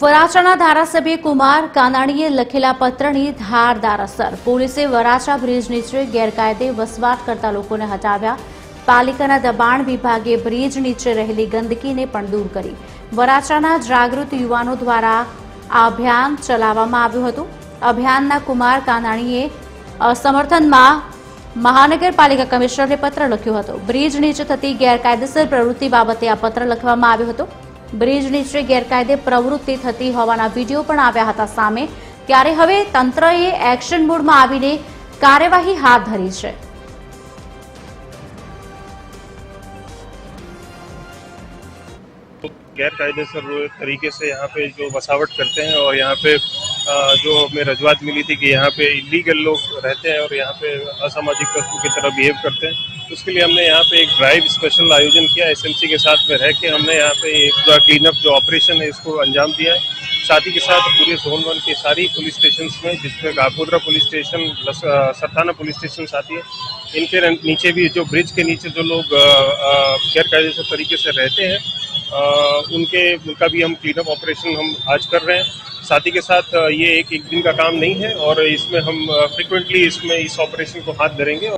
વરાછાના ધારાસભ્ય કુમાર કાનાણીએ લખેલા પત્રની ધારદાર અસર. પોલીસે વરાછા બ્રિજ નીચે ગેરકાયદે વસવાટ કરતા લોકોને હટાવ્યા. પાલિકાના દબાણ વિભાગે બ્રિજ નીચે રહેલી ગંદકીને પણ દૂર કરી. વરાછાના જાગૃત યુવાનો દ્વારા અભિયાન ચલાવવામાં આવ્યું હતું. અભિયાનના કુમાર કાનાણીએ સમર્થનમાં મહાનગરપાલિકા કમિશનરને પત્ર લખ્યો હતો. બ્રિજ નીચે થતી ગેરકાયદેસર પ્રવૃત્તિ બાબતે આ પત્ર લખવામાં આવ્યો હતો. બ્રિજ નીચે ગેરકાયદે પ્રવૃત્તિ થતી હોવાના વિડીયો પણ આવ્યા હતા સામે ત્યારે હવે તંત્રએ એક્શન મોડમાં આવીને કાર્યવાહી હાથ ધરી છે गैर कायदेसर तरीके से यहाँ पे जो बसावट करते हैं और यहाँ पे अ, जो हमें रजवात मिली थी कि यहाँ पे इलीगल लोग रहते हैं और यहाँ पे असामाजिक तत्वों की तरह बिहेव करते हैं उसके लिए हमने यहाँ पे एक ड्राइव स्पेशल आयोजन किया एसएमसी के साथ में रह के हमने यहाँ पे एक पूरा क्लीन अप जो ऑपरेशन है, इसको अंजाम दिया है। साथ ही के साथ पूरे जोन वन के सारी पुलिस स्टेशन में जिसमें Gakodra police station Sarthana police station आती है इनके नीचे भी जो ब्रिज के नीचे जो लोग गैर कायदेसर तरीके से रहते हैं अ, उनके उनका भी हम क्लीन अप ऑपरेशन हम आज कर रहे हैं। साथ ही के साथ ये एक एक दिन का काम नहीं है और इसमें हम फ्रिक्वेंटली इसमें इस ऑपरेशन को हाथ धरेंगे।